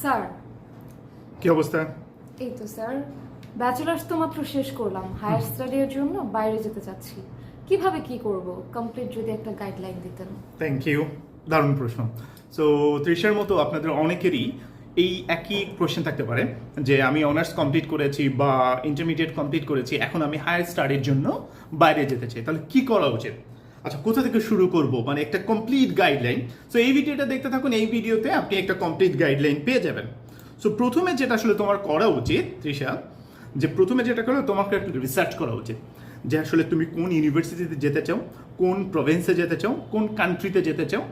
Sir. কি অবস্থা? এই তো স্যার। ব্যাচেলার্স তো মাত্র শেষ করলাম। হায়ার স্টাডির জন্য বাইরে যেতে চাচ্ছি। কীভাবে কি করব? কমপ্লিট যদি একটা গাইডলাইন দিতেন। থ্যাংক ইউ দারুণ প্রশ্ন। সো তৃষার মতো আপনাদের অনেকেরই এই একই কোশ্চেন থাকতে পারে যে আমি অনার্স কমপ্লিট করেছি বা ইন্টারমিডিয়েট কমপ্লিট করেছি এখন আমি হায়ার স্টাডির জন্য বাইরে যেতে চাই। তাহলে কি করা উচিত? আচ্ছা কোথা থেকে শুরু করব? মানে একটা কমপ্লিট গাইডলাইন সো এই ভিডিওটা দেখতে থাকুন, এই ভিডিওতে আপনি একটা কমপ্লিট গাইডলাইন পেয়ে যাবেন। সো প্রথমে যেটা আসলে তোমার করা উচিত, তৃষা, যে প্রথমে যেটা করো, তোমাকে একটু রিসার্চ করা উচিত। যে আসলে তুমি কোন ইউনিভার্সিটিতে যেতে চাও, কোন প্রভিন্সে যেতে চাও, কোন কান্ট্রিতে যেতে চাও,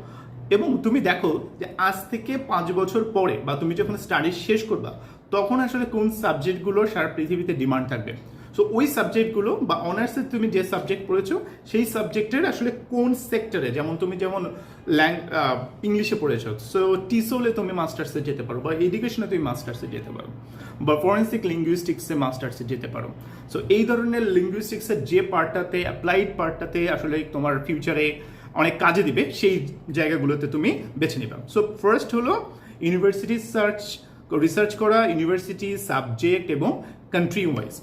এবং তুমি দেখো যে আজ থেকে পাঁচ বছর পরে বা তুমি যখন স্টাডি শেষ করবা, তখন আসলে কোন সাবজেক্টগুলো সারা পৃথিবীতে ডিমান্ড থাকবে। সো ওই সাবজেক্টগুলো বা অনার্সে তুমি যে সাবজেক্ট পড়েছো, সেই সাবজেক্টের আসলে কোন সেক্টরে যেমন তুমি যেমন ল্যাং ইংলিশে পড়েছো সো টিসোলে তুমি মাস্টার্সে যেতে পারো বা এডুকেশনে তুমি মাস্টার্সে যেতে পারো বা ফরেন্সিক লিঙ্গুইস্টিক্সে মাস্টার্সে যেতে পারো। সো এই ধরনের লিঙ্গুইস্টিক্সের যে পার্টটাতে অ্যাপ্লাইড পার্টটাতে আসলে তোমার ফিউচারে অনেক কাজে দিবে, সেই জায়গাগুলোতে তুমি বেছে নেবে। সো ফার্স্ট হলো ইউনিভার্সিটি সার্চ রিসার্চ করা ইউনিভার্সিটি সাবজেক্ট এবং কান্ট্রি ওয়াইজ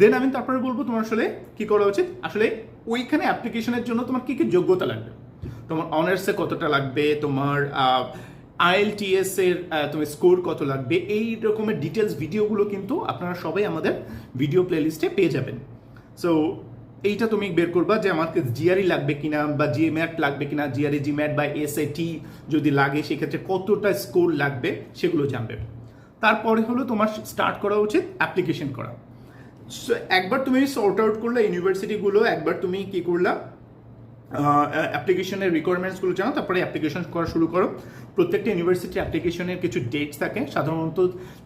দেন আমি তারপরে বলব তোমার আসলে কি করা উচিত? আসলে ওইখানে অ্যাপ্লিকেশনের জন্য তোমার কি কি যোগ্যতা লাগবে? তোমার অনার্সে কতটা লাগবে? তোমার আইএলটিএস এর তোমার স্কোর কত লাগবে? এই রকমের ডিটেলস ভিডিওগুলো কিন্তু আপনারা সবাই আমাদের ভিডিও প্লেলিস্টে পেয়ে যাবেন। সো এইটা তুমি বের করবা যে আমাকে জিআরই লাগবে কিনা বা জিএমএট লাগবে কিনা জিআরই জিম্যাট বা এসএটি যদি লাগে, সেক্ষেত্রে কতটা স্কোর লাগবে সেগুলো জানবে। তারপরে হলো তোমার স্টার্ট করা উচিত অ্যাপ্লিকেশন করা। একবার তুমি সর্ট আউট করলে ইউনিভার্সিটিগুলো একবার তুমি কি করলা? অ্যাপ্লিকেশনের রিকোয়ারমেন্টসগুলো জানো, তারপরে অ্যাপ্লিকেশন করা শুরু করো। প্রত্যেকটা ইউনিভার্সিটি অ্যাপ্লিকেশনের কিছু ডেটস থাকে। সাধারণত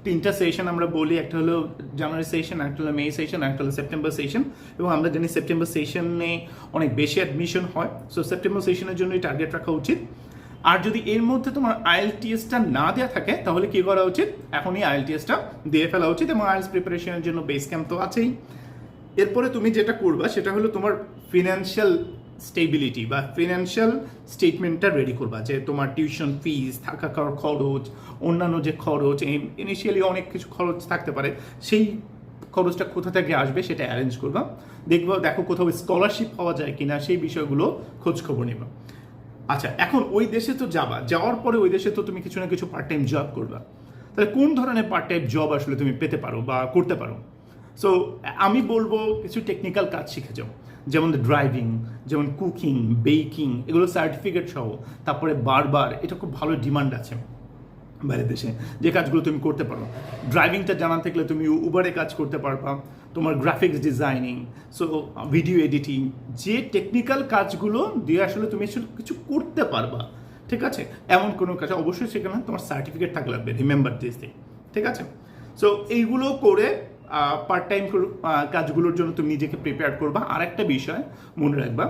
তিনটা সেশন আমরা বলি, একটা হলো জানুয়ারি সেশন একটা হলো মে সেশন একটা হলো সেপ্টেম্বর সেশন এবং আমরা জানি সেপ্টেম্বর সেশনে অনেক বেশি অ্যাডমিশন হয়। সো সেপ্টেম্বর সেশনের জন্যই টার্গেট রাখা উচিত। আর যদি এর মধ্যে তোমার আইএলটিএসটা না দেওয়া থাকে, তাহলে কি করা উচিত? এখনই আইএলটিএসটা দিয়ে ফেলা উচিত এবং আইএলস প্রিপারেশনের জন্য বেস ক্যাম্প তো আছেই। এরপরে তুমি যেটা করবা, সেটা হলো তোমার ফিনান্সিয়াল স্টেবিলিটি বা ফিনান্সিয়াল স্টেটমেন্টটা রেডি করবা, যে তোমার টিউশন ফিস থাকা খাওয়ার খরচ, অন্যান্য যে খরচ ইনিশিয়ালি অনেক কিছু খরচ থাকতে পারে, সেই খরচটা কোথা থেকে আসবে সেটা অ্যারেঞ্জ করবা। দেখবা, দেখো কোথাও স্কলারশিপ পাওয়া যায় কিনা, সেই বিষয়গুলো খোঁজখবর নেবা। আচ্ছা এখন ওই দেশে তো যাবা, যাওয়ার পরে ওই দেশে তো তুমি কিছু না কিছু পার্ট টাইম জব করবা। তাহলে কোন ধরনের পার্ট টাইম জব আসলে তুমি পেতে পারো বা করতে পারো? সো আমি বলব কিছু টেকনিক্যাল কাজ শিখে যাও। যেমন ড্রাইভিং যেমন কুকিং বেকিং এগুলো সার্টিফিকেট সহ, তারপরে বারবার এটা খুব ভালো ডিমান্ড আছে। বাইরের দেশে যে কাজগুলো তুমি করতে পারো। ড্রাইভিংটা জানা থাকলে তুমি উবারে কাজ করতে পারবা, তোমার graphics designing so video editing যে টেকনিক্যাল কাজগুলো দিয়ে আসলে তুমি কিছু করতে পারবা, ঠিক আছে? এমন কোনো কাজ, অবশ্যই সেখানে তোমার সার্টিফিকেট থাকলে লাগবে রিমেম্বার দিস থিং ঠিক আছে? সো এইগুলো করে পার্ট টাইম কাজগুলোর জন্য তুমি নিজেকে প্রিপেয়ার করবা। আর একটা বিষয় মনে রাখবা,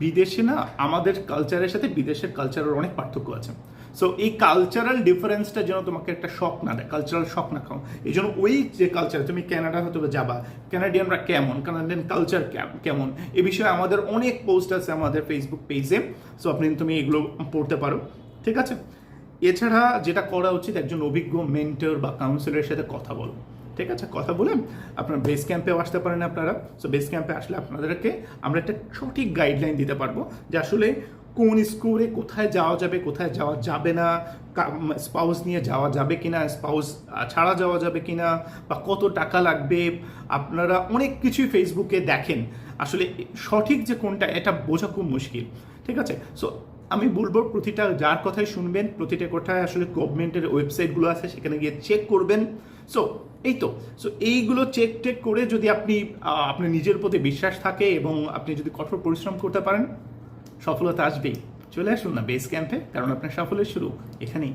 বিদেশে না আমাদের কালচারের সাথে বিদেশের কালচারের অনেক পার্থক্য আছে। সো এই কালচারাল ডিফারেন্সটা যেন তোমাকে একটা শখ না দেয় কালচারাল শখ না খাও। এই জন্য ওই যে কালচার তুমি ক্যানাডা হয়তো যাবা ক্যানাডিয়ানরা কেমন কানাডিয়ান কালচার কেমন? এ বিষয়ে আমাদের অনেক পোস্ট আছে আমাদের ফেসবুক পেজে সো আপনি তুমি এগুলো পড়তে পারো, ঠিক আছে? এছাড়া যেটা করা উচিত, একজন অভিজ্ঞ মেন্টর বা কাউন্সিলরের সাথে কথা বলো, ঠিক আছে? কথা বলে আপনার বেস ক্যাম্পেও আসতে পারেন আপনারা। সো বেস ক্যাম্পে আসলে আপনাদেরকে আমরা একটা সঠিক গাইডলাইন দিতে পারব যে আসলে কোন স্কুলে কোথায় যাওয়া যাবে কোথায় যাওয়া যাবে না স্পাউস নিয়ে যাওয়া যাবে কি না স্পাউস ছাড়া যাওয়া যাবে কিনা বা কত টাকা লাগবে আপনারা অনেক কিছুই ফেসবুকে দেখেন। আসলে সঠিক যে কোনটা এটা বোঝা খুব মুশকিল ঠিক আছে? সো আমি বলব প্রতিটা যার কথাই শুনবেন প্রতিটা কথায় আসলে গভর্নমেন্টের ওয়েবসাইটগুলো আছে সেখানে গিয়ে চেক করবেন। সো এই তো। সো এইগুলো চেক টেক করে যদি আপনি আহ, আপনার নিজের প্রতি বিশ্বাস থাকে এবং আপনি যদি কঠোর পরিশ্রম করতে পারেন সফলতা আসবেই। চলে আসুন না বেস ক্যাম্পে কারণ আপনার সাফল্যের শুরু এখানেই।